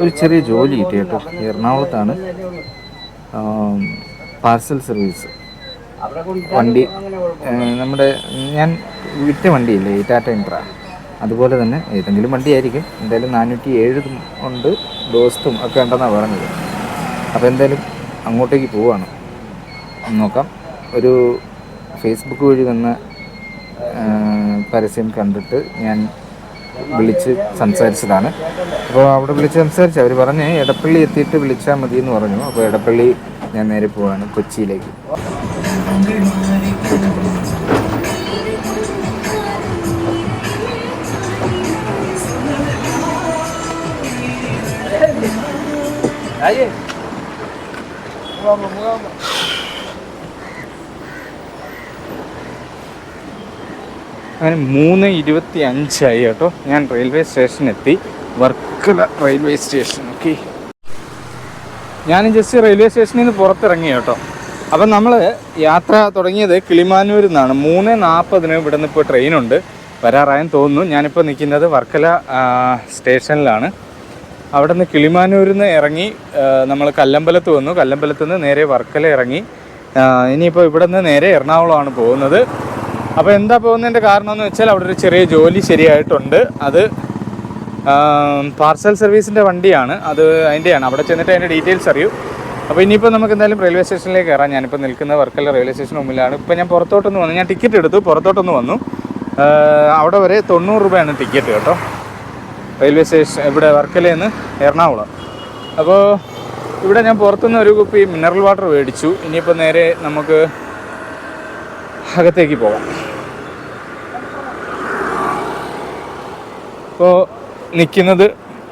ഒരു ചെറിയ ജോലി കിട്ടി കേട്ടോ എറണാകുളത്താണ് പാർസൽ സർവീസ് വണ്ടി നമ്മുടെ ഞാൻ വിറ്റ വണ്ടിയില്ലേ ടാറ്റ ഇൻട്ര അതുപോലെ തന്നെ ഏതെങ്കിലും വണ്ടി ആയിരിക്കും എന്തായാലും നാനൂറ്റി ഏഴ് ഉണ്ട് ദോസ്തും ഒക്കെ ഉണ്ടെന്നാണ് പറഞ്ഞത്. അപ്പോൾ എന്തായാലും അങ്ങോട്ടേക്ക് പോവാണ്. നോക്കാം. ഒരു ഫേസ്ബുക്ക് വഴി വന്ന പരസ്യം കണ്ടിട്ട് ഞാൻ വിളിച്ച് സംസാരിച്ചതാണ്. അപ്പോൾ അവിടെ വിളിച്ച് സംസാരിച്ചു അവർ പറഞ്ഞ് എടപ്പള്ളി എത്തിയിട്ട് വിളിച്ചാൽ മതി എന്ന് പറഞ്ഞു. അപ്പോൾ എടപ്പള്ളി ഞാൻ നേരെ പോവാണ് കൊച്ചിയിലേക്ക്. അങ്ങനെ മൂന്ന് ഇരുപത്തി അഞ്ചായി കേട്ടോ. ഞാൻ റെയിൽവേ സ്റ്റേഷനെത്തി വർക്കല റെയിൽവേ സ്റ്റേഷൻ ഓക്കെ ഞാൻ ജസ്റ്റ് റെയിൽവേ സ്റ്റേഷനിൽ നിന്ന് പുറത്തിറങ്ങി കേട്ടോ. അപ്പം നമ്മൾ യാത്ര തുടങ്ങിയത് കിളിമാനൂരിൽ നിന്നാണ്. മൂന്ന് നാൽപ്പതിന് ഇവിടെ നിന്ന് ഇപ്പോൾ ട്രെയിനുണ്ട് വരാറായെന്ന് തോന്നുന്നു. ഞാനിപ്പോൾ നിൽക്കുന്നത് വർക്കല സ്റ്റേഷനിലാണ് അവിടെ നിന്ന് കിളിമാനൂരിൽ നിന്ന് ഇറങ്ങി നമ്മൾ കല്ലമ്പലത്ത് വന്നു. കല്ലമ്പലത്ത് നിന്ന് നേരെ വർക്കല ഇറങ്ങി. ഇനിയിപ്പോൾ ഇവിടെ നിന്ന് നേരെ എറണാകുളമാണ് പോകുന്നത്. അപ്പോൾ എന്താ പോകുന്നതിന്റെ കാരണം എന്ന് വെച്ചാൽ അവിടെ ഒരു ചെറിയ ജോലി ശരിയായിട്ടുണ്ട്. അത് പാർസൽ സർവീസിന്റെ വണ്ടിയാണ്. അത് അതിന്റെയാണ് അവിടെ ചെന്നിട്ട് അതിന്റെ ഡീറ്റെയിൽസ് അറിയൂ. അപ്പോൾ ഇനിയിപ്പോൾ നമുക്ക് എന്തായാലും റെയിൽവേ സ്റ്റേഷനിലേക്ക് കയറാം. ഞാനിപ്പോൾ നിൽക്കുന്ന വർക്കല്ല റെയിൽവേ സ്റ്റേഷന് മുമ്പിലാണ്. ഇപ്പോൾ ഞാൻ പുറത്തോട്ടൊന്ന് വന്നു. ഞാൻ ടിക്കറ്റ് എടുത്തു. പുറത്തോട്ടൊന്ന് വന്നു. അവിടെ വരെ തൊണ്ണൂറ് രൂപയാണ് ടിക്കറ്റ് കേട്ടോ. റെയിൽവേ സ്റ്റേഷൻ ഇവിടെ വർക്കലയിൽ നിന്ന് എറണാകുളം. അപ്പോൾ ഇവിടെ ഞാൻ പുറത്തുനിന്ന് ഒരു കുപ്പി മിനറൽ വാട്ടർ മേടിച്ചു. ഇനിയിപ്പോൾ നേരെ നമുക്ക് അകത്തേക്ക് പോകാം. ഇപ്പോൾ നിൽക്കുന്നത്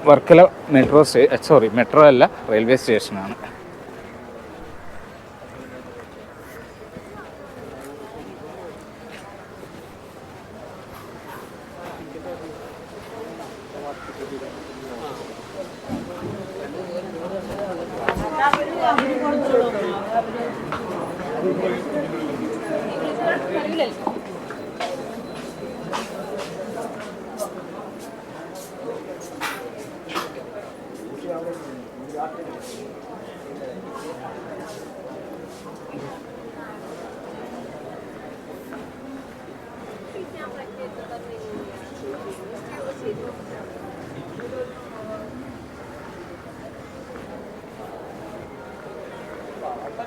Varkala metro stay sorry metro അല്ല റെയിൽവേ സ്റ്റേഷനാണ്.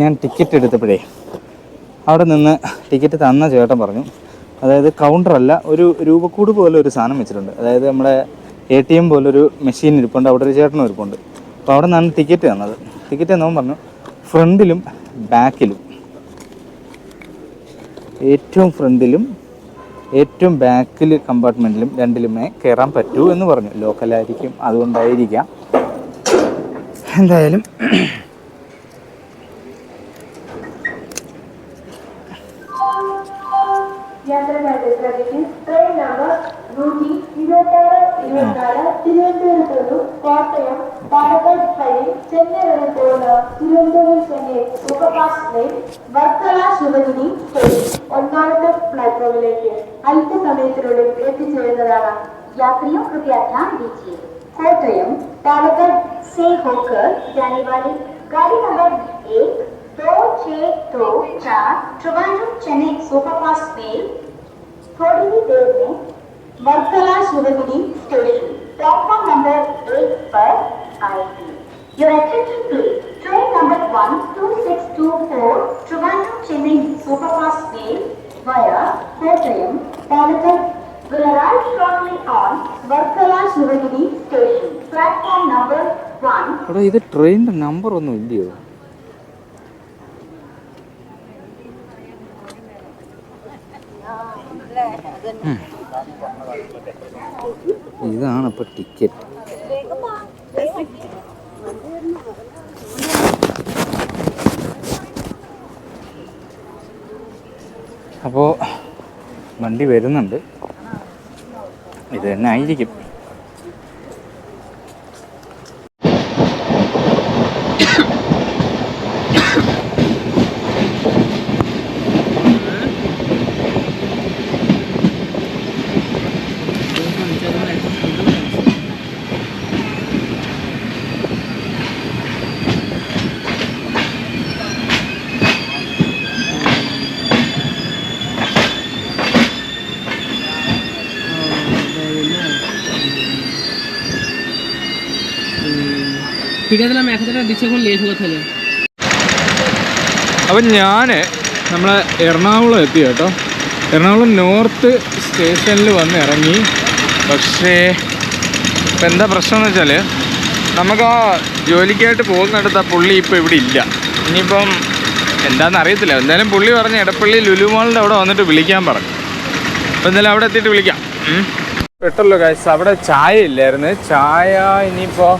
ഞാൻ ടിക്കറ്റ് എടുത്തപ്പോഴേ അവിടെ നിന്ന് ടിക്കറ്റ് തന്ന ചേട്ടൻ പറഞ്ഞു. അതായത് കൗണ്ടറല്ല ഒരു രൂപക്കൂട് പോലെ ഒരു സാധനം വെച്ചിട്ടുണ്ട്. അതായത് നമ്മുടെ എ ടി എം പോലൊരു മെഷീൻ ഇരിപ്പുണ്ട് അവിടെ ഒരു ചേട്ടനും ഇരിപ്പുണ്ട്. അപ്പോൾ അവിടെ നിന്നാണ് ടിക്കറ്റ് തന്നത്. ടിക്കറ്റ് തന്നവൻ പറഞ്ഞു ഫ്രണ്ടിലും ബാക്കിലും. ഏറ്റവും ഫ്രണ്ടിലും ഏറ്റവും ബാക്കിൽ കമ്പാർട്ട്മെന്റിലും രണ്ടിലുമേ കയറാൻ പറ്റൂ എന്ന് പറഞ്ഞു. ലോക്കലായിരിക്കും അതുകൊണ്ടായിരിക്കാം. എന്തായാലും జనరల్ అడ్మినిస్ట్రేషన్ ట్రైన్ నంబర్ నూటి ఇరవై ఆరు ఇరవై నాలుగు తిరువనന്തപുരത്തോട് കോട്ടയം പാലക്കാട് ട്രെയിൻ ചെന്നൈ വരെ പോകുന്ന Thiruvananthapuram Chennai superfast train Varkala Sivagiri train ഒന്നാമത്തെ പ്ലാറ്റ്ഫോമിലേക്ക് അല്പസമയത്തിനുള്ളിൽ എത്തിച്ചേരുന്നതാണ് യാത്രിയും കൃപയ ധ്യാൻ ദീജിയെ കോട്ടയം പാലക്കാട് से होकर जाने वाली गाड़ी नंबर एक दो छः दो चार ट्रिवांड्रम चेन्नई सुपरफास्ट मेल थोड़ी ही देर में Varkala Sivagiri station platform number एक पर आएगी Your attention please. Train number one two six two four Trivandrum Chennai Superfast Mail via Kottayam, Palakkad will arrive shortly on Varkala Shivagiri station. Platform number one എടാ ഇത് ട്രെയിനിൻ്റെ number ഒന്നും ഇല്ലയോ ഇതാണ് ഇപ്പൊ ടിക്കറ്റ് അപ്പോ വണ്ടി വരുന്നുണ്ട്. ഇത് തന്നെ ആയിരിക്കും. പിന്നതിലെ മേഘത്തിന്റെ അപ്പം ഞാൻ നമ്മളെ എറണാകുളം എത്തി കേട്ടോ. എറണാകുളം നോർത്ത് സ്റ്റേഷനിൽ വന്ന് ഇറങ്ങി. പക്ഷേ ഇപ്പം എന്താ പ്രശ്നം എന്ന് വെച്ചാൽ നമുക്ക് ആ ജോലിക്കായിട്ട് പോകുന്നിടത്ത് ആ പുള്ളി ഇപ്പോൾ ഇവിടെ ഇല്ല. ഇനിയിപ്പം എന്താണെന്ന് അറിയത്തില്ല. എന്തായാലും പുള്ളി പറഞ്ഞ് എടപ്പള്ളി ലുലുമാളിന്റെ അവിടെ വന്നിട്ട് വിളിക്കാൻ പറഞ്ഞു. അപ്പോൾ എന്തായാലും അവിടെ എത്തിയിട്ട് വിളിക്കാം. പെട്ടല്ലോ കാശ് അവിടെ ചായ ഇല്ലായിരുന്നു. ചായ ഇനിയിപ്പോൾ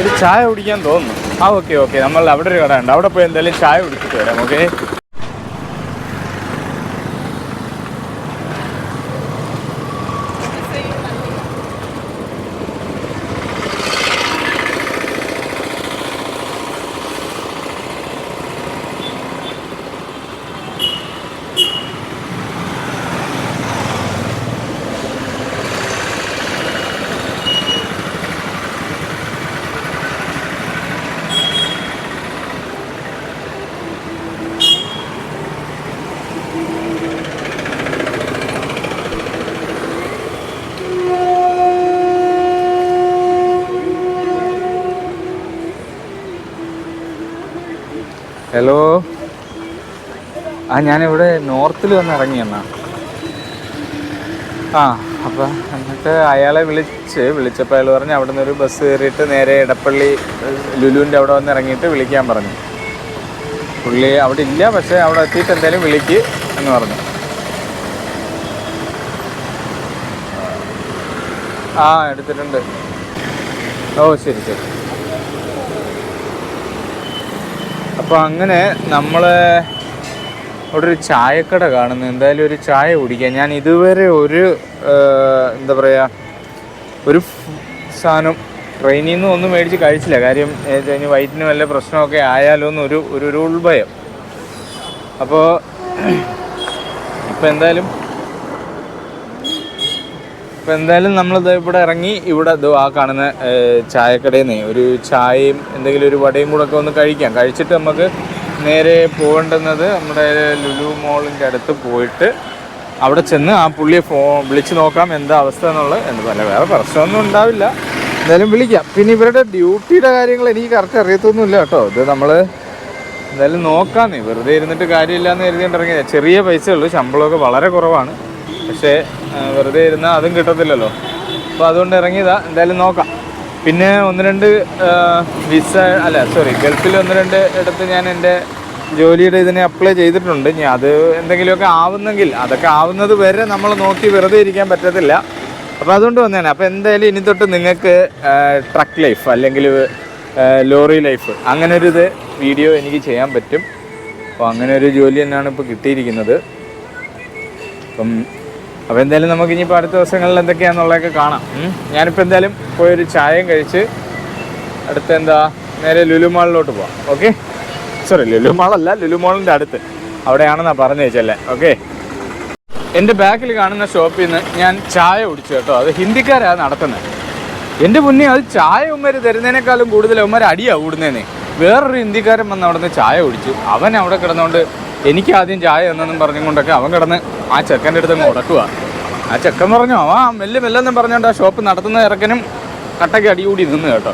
ഒരു ചായ കുടിക്കാൻ തോന്നുന്നു. ആ ഓക്കെ ഓക്കെ. നമ്മൾ അവിടെ ഒരു കട ഉണ്ട്. അവിടെ പോയി എന്തായാലും ചായ കുടിച്ചിട്ട് വരാം ഓക്കെ? ഹലോ ആ ഞാനിവിടെ നോർത്തിൽ വന്ന് ഇറങ്ങി എന്നാ. ആ അപ്പം എന്നിട്ട് അയാളെ വിളിച്ച് വിളിച്ചപ്പോൾ അയാൾ പറഞ്ഞു അവിടെ നിന്ന് ഒരു ബസ് കയറിയിട്ട് നേരെ ഇടപ്പള്ളി ലുലുവിന്റെ അവിടെ വന്ന് ഇറങ്ങിയിട്ട് വിളിക്കാൻ പറഞ്ഞു. പുള്ളി അവിടെ ഇല്ല പക്ഷേ അവിടെ എത്തിയിട്ട് എന്തായാലും വിളിക്ക് എന്ന് പറഞ്ഞു. ആ എടുത്തിട്ടുണ്ട്. ഓ ശരി ശരി. അപ്പോൾ അങ്ങനെ നമ്മൾ അവിടെ ഒരു ചായക്കട കാണുന്നു. എന്തായാലും ഒരു ചായ കുടിക്കാം. ഞാൻ ഇതുവരെ ഒരു എന്താ പറയുക ഒരു സാധനം ട്രെയിനിൽ നിന്ന് ഒന്നും മേടിച്ച് കഴിച്ചില്ല. കാര്യം കഴിഞ്ഞ് വയറ്റിന് വല്ല പ്രശ്നമൊക്കെ ആയാലോ എന്നൊരു ഒരു ഒരു ഉൾഭയം. അപ്പോൾ ഇപ്പം എന്തായാലും ഇപ്പം എന്തായാലും നമ്മളിത് ഇവിടെ ഇറങ്ങി ഇവിടെ ഇത് ആ കാണുന്ന ചായക്കടയിൽ നിന്ന് ഒരു ചായയും എന്തെങ്കിലും ഒരു വടയും കൂടെ ഒക്കെ ഒന്ന് കഴിക്കാം. കഴിച്ചിട്ട് നമുക്ക് നേരെ പോകേണ്ടുന്നത് നമ്മുടെ ലുലു മോളിന്റെ അടുത്ത് പോയിട്ട് അവിടെ ചെന്ന് ആ പുള്ളിയെ ഫോ വിളിച്ച് നോക്കാം എന്താ അവസ്ഥ എന്നുള്ളത് എന്താ അല്ല വേറെ പ്രശ്നമൊന്നും ഉണ്ടാവില്ല. എന്തായാലും വിളിക്കാം. പിന്നെ ഇവരുടെ ഡ്യൂട്ടിയുടെ കാര്യങ്ങൾ എനിക്ക് കറക്റ്റ് അറിയത്തൊന്നുമില്ല കേട്ടോ. ഇത് നമ്മൾ എന്തായാലും നോക്കാന്നേ. വെറുതെ ഇരുന്നിട്ട് കാര്യമില്ല എന്ന് കരുതിയിട്ട് ഇറങ്ങിയത് ചെറിയ പൈസ ഉള്ളൂ. ശമ്പളമൊക്കെ വളരെ കുറവാണ്. പക്ഷേ വെറുതെ ഇരുന്നാൽ അതും കിട്ടത്തില്ലല്ലോ. അപ്പോൾ അതുകൊണ്ട് ഇറങ്ങിയതാ എന്തായാലും നോക്കാം. പിന്നെ ഒന്ന് രണ്ട് വിസ അല്ല സോറി ഗൾഫിൽ ഒന്ന് രണ്ട് ഇടത്ത് ഞാൻ എന്റെ ജോലിയുടെ ഇതിനെ അപ്ലൈ ചെയ്തിട്ടുണ്ട്. ഇനി അത് എന്തെങ്കിലുമൊക്കെ ആവുന്നെങ്കിൽ അതൊക്കെ ആവുന്നത് വരെ നമ്മൾ നോക്കി വെറുതെ ഇരിക്കാൻ പറ്റത്തില്ല. അപ്പോൾ അതുകൊണ്ട് വന്നതാണ്. അപ്പോൾ എന്തായാലും ഇനി തൊട്ട് നിങ്ങൾക്ക് ട്രക്ക് ലൈഫ് അല്ലെങ്കിൽ ലോറി ലൈഫ് അങ്ങനെ ഒരു ഇത് വീഡിയോ എനിക്ക് ചെയ്യാൻ പറ്റും. അപ്പോൾ അങ്ങനെ ഒരു ജോലി തന്നെയാണ് ഇപ്പോൾ കിട്ടിയിരിക്കുന്നത്. അപ്പം അപ്പോൾ എന്തായാലും നമുക്ക് ഇനിയിപ്പോൾ അടുത്ത ദിവസങ്ങളിൽ എന്തൊക്കെയാണെന്നുള്ളതൊക്കെ കാണാം. ഞാനിപ്പോൾ എന്തായാലും പോയൊരു ചായയും കഴിച്ച് അടുത്ത എന്താ നേരെ ലുലുമാളിലോട്ട് പോവാം. ഓക്കെ? സോറി ലുലുമാളല്ല ലുലുമാളിന്റെ ലുലു മാളിന്റെ അടുത്ത്. അവിടെയാണെന്നാണ് പറഞ്ഞു വെച്ചല്ലേ ഓക്കെ? എന്റെ ബാക്കിൽ കാണുന്ന ഷോപ്പിൽ നിന്ന് ഞാൻ ചായ കുടിച്ചു കേട്ടോ. അത് ഹിന്ദിക്കാരാണ് നടത്തുന്നത് എന്റെ മുന്നേ അത് ചായ ഉമ്മര് തരുന്നതിനേക്കാളും കൂടുതൽ ഉമ്മര് അടിയാ കൂടുന്നേനെ വേറൊരു ഹിന്ദിക്കാരൻ വന്ന് അവിടെ നിന്ന് ചായ കുടിച്ചു. അവൻ അവിടെ കിടന്നുകൊണ്ട് എനിക്ക് ആദ്യം ചായ എന്നും പറഞ്ഞുകൊണ്ടൊക്കെ അവൻ കിടന്ന് ആ ചെക്കന്റെ അടുത്ത് അങ്ങ് ഉടക്കുക ആ ചെക്കൻ പറഞ്ഞു അവൻ മെല്ലെ മെല്ലെന്നും പറഞ്ഞുകൊണ്ട് ആ ഷോപ്പ് നടത്തുന്ന ഇറക്കനും കട്ടയ്ക്ക് അടികൂടി നിന്ന് കേട്ടോ.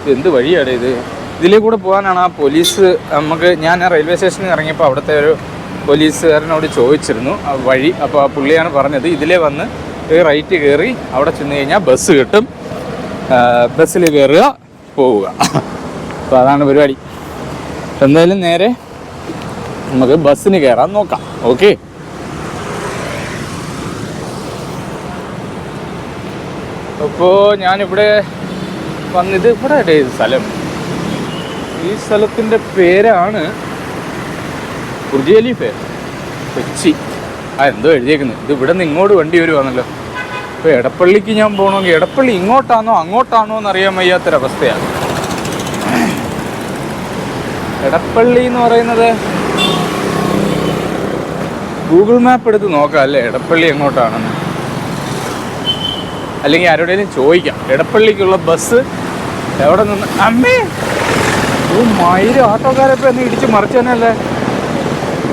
ഇത് എന്ത് വഴിയാണ് ഇത്? ഇതിലേ കൂടെ പോകാനാണ് ആ പോലീസ് നമുക്ക് ഞാൻ റെയിൽവേ സ്റ്റേഷനിൽ ഇറങ്ങിയപ്പോൾ അവിടുത്തെ ഒരു പോലീസുകാരനോട് ചോദിച്ചിരുന്നു ആ വഴി. അപ്പോൾ ആ പുള്ളിയാണ് പറഞ്ഞത് ഇതിലേ വന്ന് റൈറ്റ് കയറി അവിടെ ചെന്ന് കഴിഞ്ഞാൽ ബസ് കിട്ടും. ബസ്സിൽ കയറുക പോവുക. അപ്പോൾ അതാണ് പരിപാടി. എന്തായാലും നേരെ നമുക്ക് ബസ്സിന് കയറാൻ നോക്കാം. ഓക്കെ അപ്പോൾ ഞാനിവിടെ വന്നിത് ഇവിടെ ഇത് സ്ഥലം. ഈ സ്ഥലത്തിന്റെ പേരാണ് കുർജിയലി പേര് കൊച്ചി. ആ എന്തോ എഴുതിയേക്കുന്നത്. ഇത് ഇവിടെ നിന്ന് ഇങ്ങോട്ട് വണ്ടി വരുവാണല്ലോ. ഇപ്പോൾ എടപ്പള്ളിക്ക് ഞാൻ പോകണമെങ്കിൽ എടപ്പള്ളി ഇങ്ങോട്ടാണോ അങ്ങോട്ടാണോ എന്ന് അറിയാൻ വയ്യാത്തൊരവസ്ഥയാണ്. എടപ്പള്ളി എന്ന് പറയുന്നത് ഗൂഗിൾ മാപ്പ് എടുത്ത് നോക്കാം അല്ലേ? എടപ്പള്ളി എങ്ങോട്ടാണെന്ന്. അല്ലെങ്കിൽ ആരോടെങ്കിലും ചോദിക്കാം. എടപ്പള്ളിക്കുള്ള ബസ് എവിടെ നിന്ന്? അമ്മേ! ഓ മയിൽ ഓട്ടോക്കാരെ ഇപ്പം എന്നെ ഇടിച്ച് മറിച്ചു തന്നെയല്ലേ?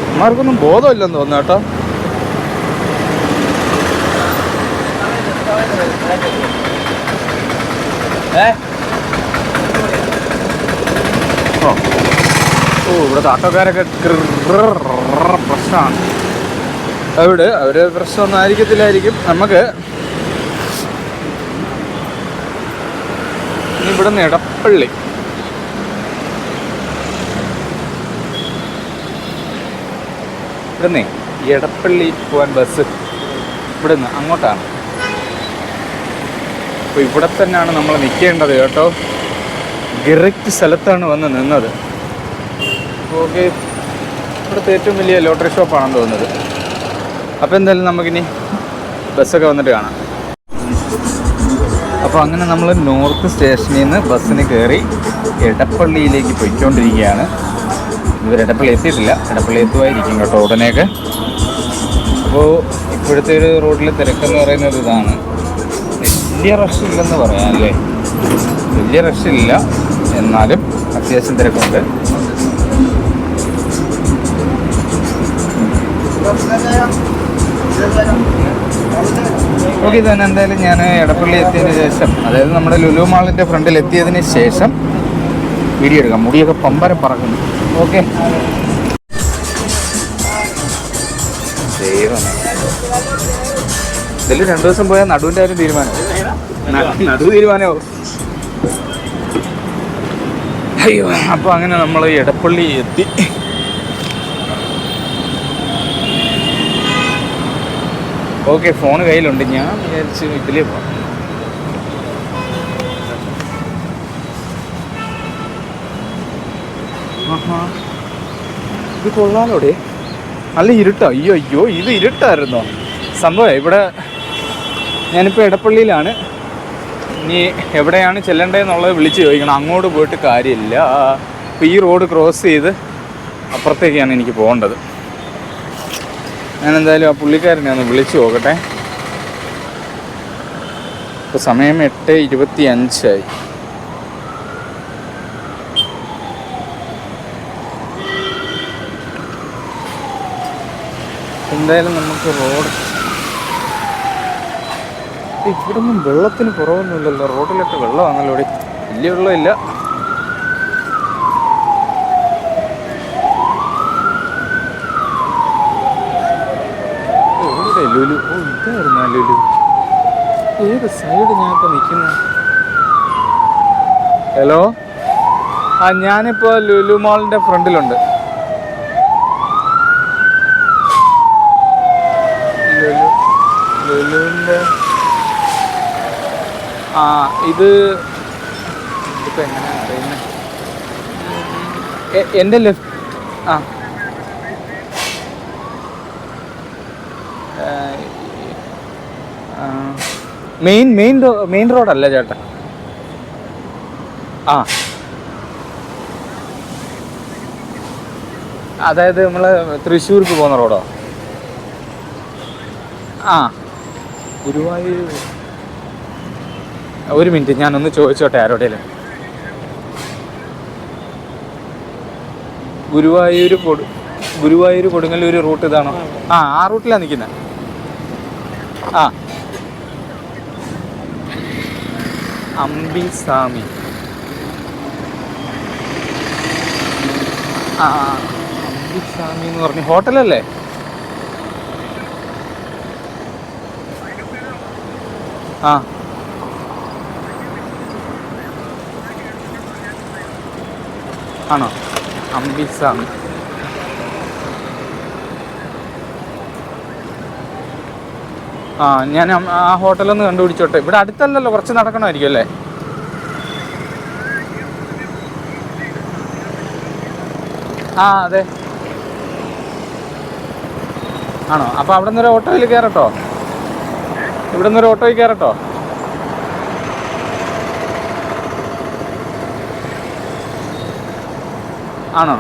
അമ്മമാർക്കൊന്നും ബോധമില്ലെന്ന് തോന്നുന്നു കേട്ടോ. ഓ. ഇവിടുത്തെ ഓട്ടോക്കാരൊക്കെ പ്രശ്നമാണ്. അവിടെ അവർ പ്രശ്നമൊന്നും ആയിരിക്കത്തില്ലായിരിക്കും. നമുക്ക് ഇവിടെ ഇവിടുന്ന് ഇടപ്പള്ളി ഇവിടുന്നേ എടപ്പള്ളി പോകാൻ ബസ് ഇവിടുന്ന് അങ്ങോട്ടാണ്. അപ്പോൾ ഇവിടെ തന്നെയാണ് നമ്മൾ നിൽക്കേണ്ടത് കേട്ടോ. കറക്റ്റ് സ്ഥലത്താണ് വന്ന് നിന്നത്. ഓക്കെ. ഇവിടുത്തെ ഏറ്റവും വലിയ ലോട്ടറി ഷോപ്പാണെന്ന് തോന്നുന്നത്. അപ്പോൾ എന്തായാലും നമുക്കിനി ബസ്സൊക്കെ വന്നിട്ട് കാണാം. അപ്പോൾ അങ്ങനെ നമ്മൾ നോർത്ത് സ്റ്റേഷനിൽ നിന്ന് ബസ്സിന് കയറി എടപ്പള്ളിയിലേക്ക് പോയിക്കൊണ്ടിരിക്കുകയാണ്. ഇവർ എടപ്പള്ളി എത്തിയിട്ടില്ല. എടപ്പള്ളി എത്തുമായിരിക്കും കേട്ടോ ഉടനെയൊക്കെ. അപ്പോൾ ഇപ്പോഴത്തെ ഒരു റോഡിലെ തിരക്കെന്ന് പറയുന്നത് ഇതാണ്. വലിയ റഷ് ഇല്ലെന്ന് പറയാം അല്ലേ? വലിയ റഷ് ഇല്ല. എന്നാലും അത്യാവശ്യം തിരക്കുണ്ട്. ഓക്കെ തന്നെ എന്തായാലും ഞാൻ ഇടപ്പള്ളി എത്തിയതിന് ശേഷം അതായത് നമ്മുടെ ലുലു മാളിന്റെ ഫ്രണ്ടിൽ എത്തിയതിന് ശേഷം വീഡിയോ എടുക്കാം. മുടിയൊക്കെ പമ്പരം പറക്കുന്നു. ഓക്കെ. ഇതിൽ രണ്ടു ദിവസം പോയാൽ നടുവിന്റെ ആരും തീരുമാനം. നടു തീരുമാനമാവും അയ്യോ അപ്പോൾ അങ്ങനെ നമ്മൾ ഇടപ്പള്ളി എത്തി. ഓക്കെ ഫോൺ കയ്യിലുണ്ട്. ഞാൻ വിചാരിച്ച് ഇതിലേ ആഹാ. ഇത് കൊള്ളാലോടെ. നല്ല ഇരുട്ടോ. അയ്യോ അയ്യോ ഇത് ഇരുട്ടായിരുന്നോ? സംഭവം ഇവിടെ ഞാനിപ്പോൾ ഇടപ്പള്ളിയിലാണ് ഇനി എവിടെയാണ് ചെല്ലേണ്ടതെന്നുള്ളത് വിളിച്ച് ചോദിക്കണം. അങ്ങോട്ട് പോയിട്ട് കാര്യമില്ല. അപ്പോൾ ഈ റോഡ് ക്രോസ് ചെയ്ത് അപ്പുറത്തേക്കാണ് എനിക്ക് പോകേണ്ടത്. ഞാൻ എന്തായാലും ആ പുള്ളിക്കാരനെ ഒന്ന് വിളിച്ചു നോക്കട്ടെ. ഇപ്പോൾ സമയം എട്ട് ഇരുപത്തി അഞ്ചായി എന്തായാലും നമുക്ക് റോഡ് ഇവിടെ ഒന്നും വെള്ളത്തിന് കുറവൊന്നുമില്ലല്ലോ. റോഡിലൊക്കെ വെള്ളം വെള്ളമാണല്ലോ ഇവിടെ. വലിയ വെള്ളമില്ല എവിടെ ലുലു ഓ ഇതായിരുന്നു ആ ലുലു ഏത് സൈഡ് ഞാൻ ഇപ്പോൾ നിൽക്കുന്നത് ഹലോ ആ ഞാനിപ്പോൾ ലുലു മോളിന്റെ ഫ്രണ്ടിലുണ്ട്. ലുലു ലുലുവിന്റെ ആ ഇത് ഇതിപ്പോൾ എങ്ങനെയാണ് അറിയുന്നത് എന്റെ ലെഫ്റ്റ് ആ. മെയിൻ മെയിൻ മെയിൻ റോഡല്ല ചേട്ടാ. ആ. അതായത് നമ്മൾ തൃശ്ശൂർക്ക് പോകുന്ന റോഡോ? ആ. ഗുരുവായൂർ. ഒരു മിനിറ്റ് ഞാനൊന്ന് ചോദിച്ചോട്ടെ ആരോടേലും. ഗുരുവായൂർ കൊടു ഗുരുവായൂർ കൊടുങ്ങല്ലൂർ റൂട്ട് ഇതാണോ? ആ ആ റൂട്ടിലാണ് നിൽക്കുന്നത് ആ. അമ്പിസ്വാമി ആ അമ്പിസ്വാമി എന്ന് പറഞ്ഞ ഹോട്ടലല്ലേ? ആ. ആണോ? അംബിസാം ആ ഞാൻ ആ ഹോട്ടലൊന്ന് കണ്ടുപിടിച്ചോട്ടെ. ഇവിടെ അടുത്തല്ലല്ലോ കുറച്ച് നടക്കണമായിരിക്കും അല്ലേ? ആ അതെ. ആണോ? അപ്പോൾ അവിടെ നിന്നൊരു ഓട്ടോയിൽ കയറട്ടോ. ഇവിടെ നിന്നൊരു ഓട്ടോയിൽ കയറട്ടോ. ആണോ?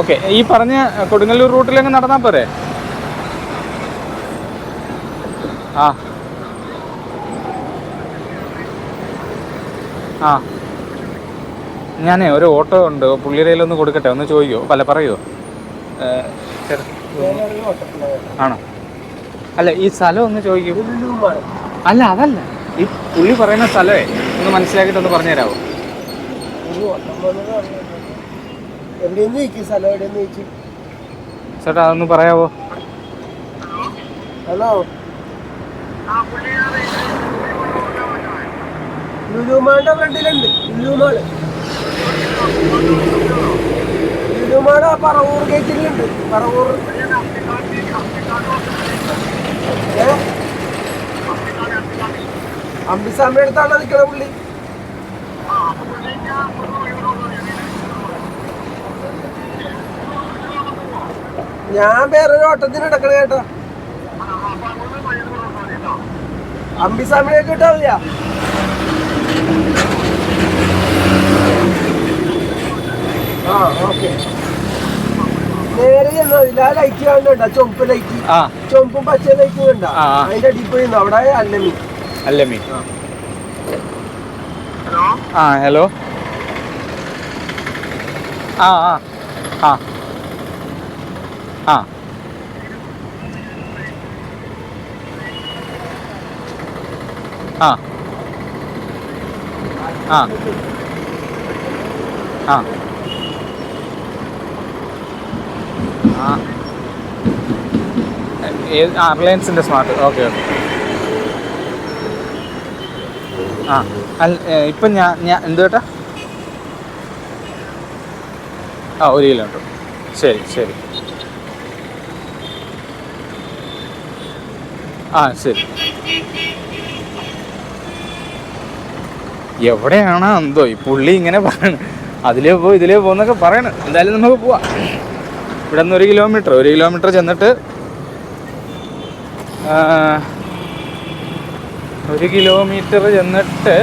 ഓക്കെ. ഈ പറഞ്ഞ കൊടുങ്ങല്ലൂർ റൂട്ടിലങ്ങ് നടന്നാൽ പോരെ? ആ. ആ. ഞാനേ ഒരു ഓട്ടോ ഉണ്ട്. പുള്ളിയുടെ കയ്യിലൊന്ന് കൊടുക്കട്ടെ? ഒന്ന് ചോദിക്കോ? പല പറയുമോ ആണോ? അല്ല ഈ സ്ഥലം ഒന്ന് ചോദിക്കൂ. അല്ല അതല്ല. ഈ പുള്ളി പറയുന്ന സ്ഥലമേ ഒന്ന് മനസ്സിലാക്കിയിട്ട് ഒന്ന് പറഞ്ഞു തരാമോ എവിടെയെന്ന് ചോദിക്കും? സ്ഥലം എവിടെയെന്ന് ചോദിച്ചു ചേട്ടാ അതൊന്ന് പറയാവോ? ഹലോ? ലുലുമാളുടെ ഫ്രണ്ടിലുണ്ട്. ലുലുമാൾ. ലുലുമാൾ പറവൂർ ഗേറ്റിലുണ്ട്. പറവൂർ അമ്പിസാമിയുടെ അടുത്താണ് നിൽക്കണ പുള്ളി? ഞാൻ വേറൊരു ഓട്ടത്തിന് എടുക്കണ കേട്ടോ. അമ്പിസാമിനെ കിട്ടാറില്ല ആ ഓക്കെ. നേരെ ചെന്നതില്ല ആ ലൈറ്റ് കാണുന്നുണ്ട. ചുമപ്പ് ലൈറ്റ് ആ. ചുമപ്പും പച്ച ലൈറ്റ് കണ്ട. അതിന്റെ അടിയിൽ പോയി നിന്ന്? അവിടെ അല്ലമി. അല്ല ആ ഹലോ? ആ ആ ആ. ആ. ആ. ആ. ആ. ആ. ആ റിലയൻസിന്റെ സ്മാർട്ട് ഓക്കെ ഓക്കെ. ആ. അല്ല ഇപ്പം ഞാൻ ഞാൻ എന്ത് കേട്ടാ? ആ ഒരു കിലോ ഉണ്ട്. ശരി ശരി. ആ ശരി. എവിടെയാണ് എന്തോ ഈ പുള്ളി ഇങ്ങനെ പറയണം? അതിലേ പോ ഇതിലേ പോന്നൊക്കെ പറയണം. എന്തായാലും നമുക്ക് പോവാം. ഇവിടെ നിന്ന് ഒരു കിലോമീറ്റർ ഒരു കിലോമീറ്റർ ചെന്നിട്ട് ഒരു കിലോമീറ്റർ ചെന്നിട്ട്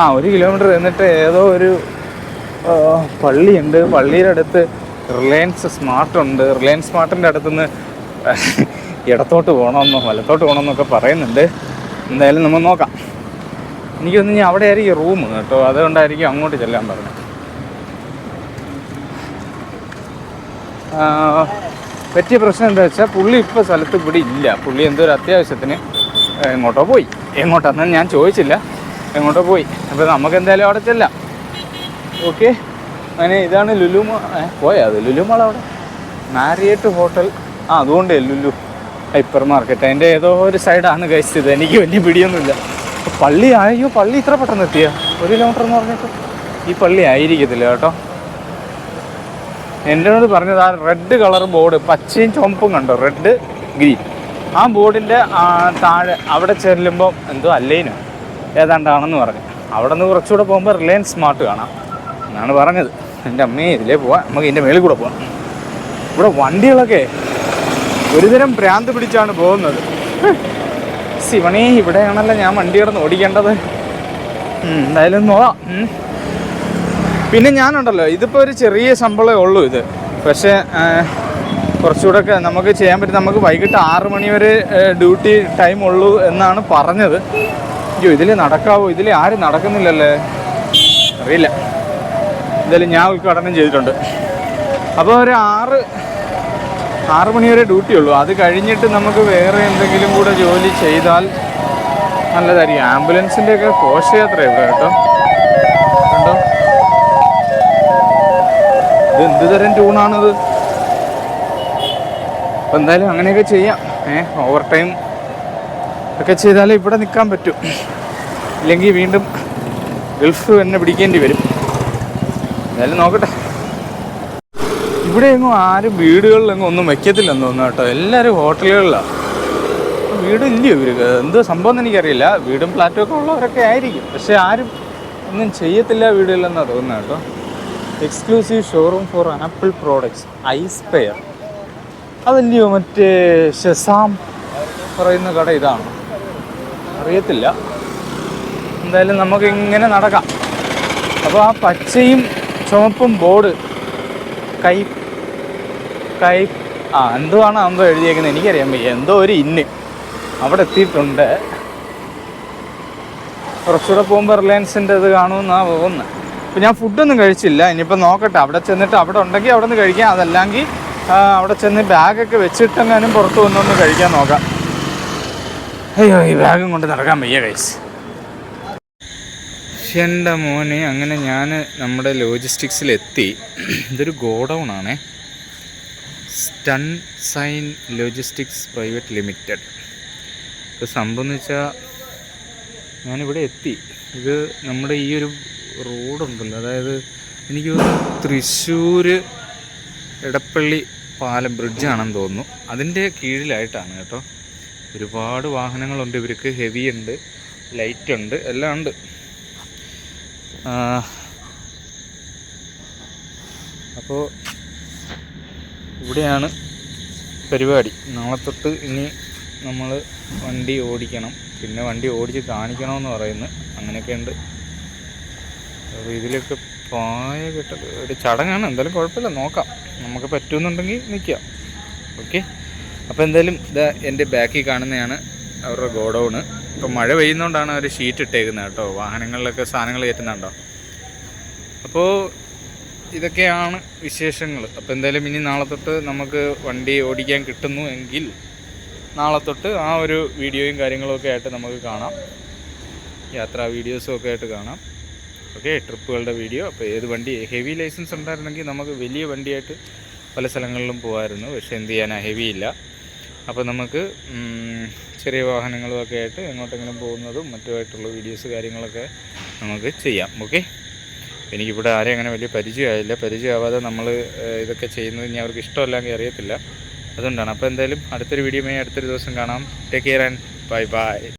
ആ ഒരു കിലോമീറ്റർ ചെന്നിട്ട് ഏതോ ഒരു പള്ളിയുണ്ട്. പള്ളിയുടെ അടുത്ത് റിലയൻസ് സ്മാർട്ട് ഉണ്ട് റിലയൻസ് സ്മാർട്ടിന്റെ അടുത്തുനിന്ന് ഇടത്തോട്ട് പോകണമെന്നോ വലത്തോട്ട് പോകണമെന്നൊക്കെ പറയുന്നുണ്ട്. എന്തായാലും നമ്മൾ നോക്കാം. എനിക്കൊന്ന് ഇനി അവിടെ ആയിരിക്കും റൂം കേട്ടോ. അതുകൊണ്ടായിരിക്കും അങ്ങോട്ട് ചെല്ലാൻ പറഞ്ഞു പറ്റിയ പ്രശ്നം എന്താ വെച്ചാൽ പുള്ളി ഇപ്പോൾ സ്ഥലത്ത് ഇവിടെ ഇല്ല. പുള്ളി എന്തോ ഒരു അത്യാവശ്യത്തിന് എങ്ങോട്ടോ പോയി. എങ്ങോട്ടാന്ന് ഞാൻ ചോദിച്ചില്ല. എങ്ങോട്ടോ പോയി. അപ്പോൾ നമുക്ക് എന്തായാലും അവിടെ ചെല്ലാം. ഓക്കെ. അങ്ങനെ ഇതാണ് ലുലു പോയാ അത്? അവിടെ? Marriott hotel. ആ അതുകൊണ്ടേ ലുലു. ഹൈപ്പർ മാർക്കറ്റ് അതിന്റെ ഏതോ ഒരു സൈഡാണ് കഴിച്ചത് എനിക്ക് വലിയ പിടിയൊന്നുമില്ല. പള്ളി ആയോ പള്ളി ഇത്ര പെട്ടെന്ന് എത്തിയ? ഒരു കിലോമീറ്റർ എന്ന് പറഞ്ഞിട്ട്. ഈ പള്ളി ആയിരിക്കത്തില്ല കേട്ടോ. എന്നോട് പറഞ്ഞത് ആ റെഡ് കളർ ബോർഡ് പച്ചയും ചുവപ്പും കണ്ടോ? റെഡ് ഗ്രീൻ ആ ബോർഡിന്റെ താഴെ അവിടെ ചെല്ലുമ്പോൾ എന്തോ അല്ലേനോ? ഏതാണ്ടാണെന്ന് പറഞ്ഞു. അവിടെ നിന്ന് കുറച്ചുകൂടെ പോകുമ്പോൾ റിലയൻസ് സ്മാർട്ട് കാണാം. എന്നാണ് പറഞ്ഞത്. എന്റെ അമ്മയെ ഇതിലേ പോവാം. നമുക്ക് ഇതിന്റെ മേളിൽ കൂടെ പോവാം. ഇവിടെ വണ്ടികളൊക്കെ ഒരുതരം ഭ്രാന്ത് പിടിച്ചാണ് പോകുന്നത്. ശിവണി ഇവിടെയാണല്ലോ ഞാൻ വണ്ടി കിടന്ന് ഓടിക്കേണ്ടത്. എന്തായാലും നോക്കാം പിന്നെ ഞാനുണ്ടല്ലോ ഇതിപ്പോൾ ഒരു ചെറിയ ശമ്പളമേ ഉള്ളൂ ഇത്. പക്ഷേ കുറച്ചുകൂടെ ഒക്കെ നമുക്ക് ചെയ്യാൻ പറ്റും. നമുക്ക് വൈകിട്ട് ആറ് മണി വരെ ഡ്യൂട്ടി ടൈം ഉള്ളൂ എന്നാണ് പറഞ്ഞത്. അയ്യോ ഇതിൽ നടക്കാവോ? ഇതിൽ ആരും നടക്കുന്നില്ലല്ലേ? അറിയില്ല. എന്തായാലും ഞാൻ ഉദ്ഘാടനം ചെയ്തിട്ടുണ്ട്. അപ്പോൾ ഒരു ആറ് ആറ് മണി വരെ ഡ്യൂട്ടി ഉള്ളൂ. അത് കഴിഞ്ഞിട്ട് നമുക്ക് വേറെ എന്തെങ്കിലും കൂടെ ജോലി ചെയ്താൽ നല്ലതായിരിക്കും. ആംബുലൻസിന്റെ ഒക്കെ ഘോഷയാത്ര ഇവിടെ കേട്ടോ. കണ്ടോ? ഇത് എന്ത് തരം ട്യൂണാണിത് അപ്പം എന്തായാലും അങ്ങനെയൊക്കെ ചെയ്യാം. ഏഹ് ഓവർ ടൈം ഒക്കെ ചെയ്താലേ ഇവിടെ നിൽക്കാൻ പറ്റും. ഇല്ലെങ്കിൽ വീണ്ടും ഗൾഫ് തന്നെ പിടിക്കേണ്ടി വരും. എന്തായാലും നോക്കട്ടെ. ഇവിടെ എങ്ങും ആരും വീടുകളിലൊന്നും ഒന്നും വെക്കത്തില്ലെന്ന് തോന്നുന്നു കേട്ടോ. എല്ലാവരും ഹോട്ടലുകളിലാണ് വീടില്ല ഇവർക്ക് എന്തോ സംഭവം എനിക്കറിയില്ല. വീടും ഫ്ലാറ്റും ഒക്കെ ഉള്ളവരൊക്കെ ആയിരിക്കും. പക്ഷേ ആരും ഒന്നും ചെയ്യത്തില്ല വീടുകളിലെന്നാണ് തോന്നുന്നത് കേട്ടോ. Exclusive showroom for Apple products ഐസ്പെയർ അതല്ലയോ മറ്റേ ഷെസാം പറയുന്ന കട ഇതാണ്. അറിയത്തില്ല. എന്തായാലും നമുക്ക് ഇങ്ങനെ നടക്കാം. അപ്പോൾ ആ പച്ചയും ചുമപ്പും ബോർഡ് കൈ കൈ ആ എന്തുവാണ് എന്തോ എഴുതിയേക്കുന്നത്? എനിക്കറിയാൻ വയ്യ. എന്തോ ഒരു ഇന്ന്. അവിടെ എത്തിയിട്ടുണ്ട്. കുറച്ചുകൂടെ പോകുമ്പോൾ റിലയൻസിന്റെ ഇത് കാണുമെന്നാണ് പോകുന്നത് അപ്പം ഞാൻ ഫുഡൊന്നും കഴിച്ചില്ല. ഇനിയിപ്പോൾ നോക്കട്ടെ. അവിടെ ചെന്നിട്ട് അവിടെ ഉണ്ടെങ്കിൽ അവിടെ നിന്ന് കഴിക്കാം. അതല്ലെങ്കിൽ അവിടെ ചെന്ന് ബാഗൊക്കെ വെച്ചിട്ടെങ്ങാനും പുറത്ത് വന്നൊന്ന് കഴിക്കാൻ നോക്കാം. അയ്യോ ഈ ബാഗും കൊണ്ട് നടക്കാൻ വയ്യ കൈസ് എന്റെ മോനെ അങ്ങനെ ഞാൻ നമ്മുടെ ലോജിസ്റ്റിക്സിലെത്തി ഇതൊരു ഗോഡൗൺ ആണേ. Stun sign logistics private limited. ഇത് സംഭവം എന്ന് വെച്ചാൽ ഞാനിവിടെ എത്തി. ഇത് നമ്മുടെ ഈ ഒരു റോഡുണ്ടല്ലോ അതായത് എനിക്ക് തൃശ്ശൂർ എടപ്പള്ളി പാലം ബ്രിഡ്ജാണെന്ന് തോന്നുന്നു. അതിന്റെ കീഴിലായിട്ടാണ് കേട്ടോ. ഒരുപാട് വാഹനങ്ങളുണ്ട് ഇവർക്ക് ഹെവി ഉണ്ട് ലൈറ്റ് ഉണ്ട് എല്ലാം ഉണ്ട്. അപ്പോൾ ഇവിടെയാണ് പരിപാടി. നാളെ തൊട്ട് ഇനി നമ്മൾ വണ്ടി ഓടിക്കണം. പിന്നെ വണ്ടി ഓടിച്ച് കാണിക്കണമെന്ന് പറയുന്നു. അങ്ങനെയൊക്കെയുണ്ട്. അപ്പോൾ ഇതിലൊക്കെ പായ കെട്ടൽ ഒരു ചടങ്ങാണ്. എന്തായാലും കുഴപ്പമില്ല. നോക്കാം. നമുക്ക് പറ്റുമെന്നുണ്ടെങ്കിൽ നിൽക്കാം. ഓക്കെ? അപ്പോൾ എന്തായാലും ഇതാ എന്റെ ബാക്കിൽ കാണുന്നതാണ് അവരുടെ ഗോഡൗണ്. ഇപ്പോൾ മഴ പെയ്യുന്നതുകൊണ്ടാണ് അവർ ഷീറ്റ് ഇട്ടേക്കുന്നത് കേട്ടോ. വാഹനങ്ങളിലൊക്കെ സാധനങ്ങൾ കയറ്റുന്നുണ്ടോ? അപ്പോൾ ഇതൊക്കെയാണ് വിശേഷങ്ങൾ. അപ്പോൾ എന്തായാലും ഇനി നാളെ തൊട്ട് നമുക്ക് വണ്ടി ഓടിക്കാൻ കിട്ടുന്നു എങ്കിൽ നാളെ തൊട്ട് ആ ഒരു വീഡിയോയും കാര്യങ്ങളൊക്കെ ആയിട്ട് നമുക്ക് കാണാം. യാത്രാ വീഡിയോസും ഒക്കെ ആയിട്ട് കാണാം. ഓക്കെ ട്രിപ്പുകളുടെ വീഡിയോ. അപ്പോൾ ഏത് വണ്ടി ഹെവി ലൈസൻസ് ഉണ്ടായിരുന്നെങ്കിൽ നമുക്ക് വലിയ വണ്ടിയായിട്ട് പല സ്ഥലങ്ങളിലും പോകാമായിരുന്നു പക്ഷേ എന്ത് ചെയ്യാനാ ഹെവി ഇല്ല. അപ്പോൾ നമുക്ക് ചെറിയ വാഹനങ്ങളും ഒക്കെ ആയിട്ട് എങ്ങോട്ടെങ്കിലും പോകുന്നതും മറ്റുമായിട്ടുള്ള വീഡിയോസ് കാര്യങ്ങളൊക്കെ നമുക്ക് ചെയ്യാം. ഓക്കെ? എനിക്കിവിടെ ആരെയും അങ്ങനെ വലിയ പരിചയമായില്ല. പരിചയമാവാതെ നമ്മൾ ഇതൊക്കെ ചെയ്യുന്നത് ഇനി അവർക്ക് ഇഷ്ടമല്ലെങ്കിൽ അറിയത്തില്ല. അതുകൊണ്ടാണ്. അപ്പോൾ എന്തായാലും അടുത്തൊരു വീഡിയോയുമായി അടുത്തൊരു ദിവസം കാണാം. Take care and bye bye